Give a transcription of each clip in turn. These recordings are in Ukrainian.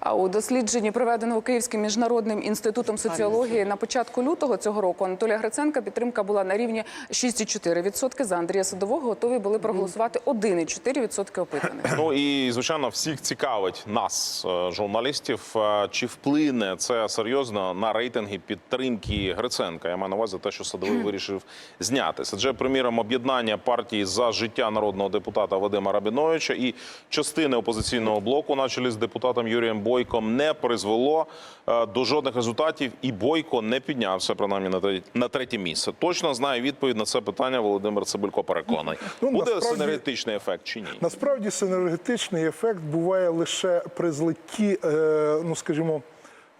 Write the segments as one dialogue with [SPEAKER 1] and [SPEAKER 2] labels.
[SPEAKER 1] А у дослідженні, проведеному Київським міжнародним інститутом соціології на початку лютого цього року, Анатолія Гриценка підтримка була на рівні 6,4%. За Андрія Садового готові були проголосувати 1,4% опитаних.
[SPEAKER 2] Ну і звичайно, всіх цікавить нас, е, журналістів, е, чи вплине це серйозно на рейтинги підтримки Гриценка. Я маю на увазі те, що садовий вирішив знятися. Адже, приміром, об'єднання партії за життя народного депутата Вадима Рабіновича і частини опозиційного блоку, на чолі з депутатом Юрієм Бойком, не призвело е, до жодних результатів, і Бойко не піднявся принаймні на тре- на третє місце. Точно знає відповідь на це питання. Володимир Цибулько переконаний.
[SPEAKER 3] Ну,
[SPEAKER 2] Буде
[SPEAKER 3] насправді-
[SPEAKER 2] синергетичний ефект чи ні?
[SPEAKER 3] Насправді синергетичний ефект буває лише при злитті, е, ну скажімо,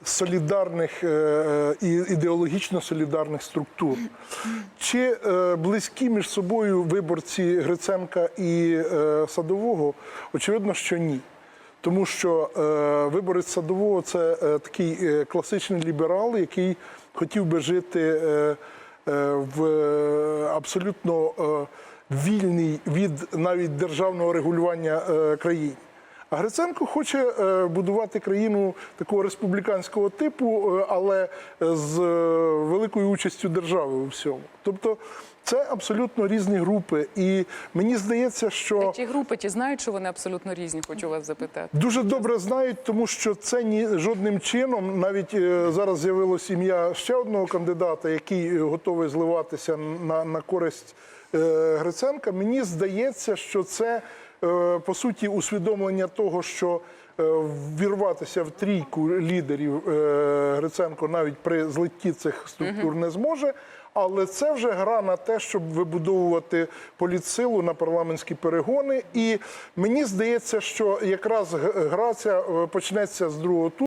[SPEAKER 3] солідарних е, і ідеологічно солідарних структур. Чи близькі між собою виборці Гриценка і Садового? Очевидно, що ні. Тому що е, виборець садового це е, такий е, класичний ліберал, який хотів би жити в абсолютно вільній від навіть державного регулювання країні. А Гриценко хоче е, будувати країну такого республіканського типу, е, але з е, великою участю держави у всьому. Тобто це абсолютно різні групи. І мені здається, що
[SPEAKER 1] Ті групи ті знають, що вони абсолютно різні. Хочу вас запитати.
[SPEAKER 3] Дуже добре знають, тому що це ні жодним чином. Навіть зараз з'явилось ім'я ще одного кандидата, який готовий зливатися на, на користь е, Гриценка. Мені здається, що це по суті усвідомлення того, що вірватися ввірватися в трійку лідерів е, Гриценко навіть при злитті цих структур не зможе. Але це вже гра на те, щоб вибудовувати політсилу на парламентські перегони. І мені здається, що якраз гра ця е, почнеться з другого туру.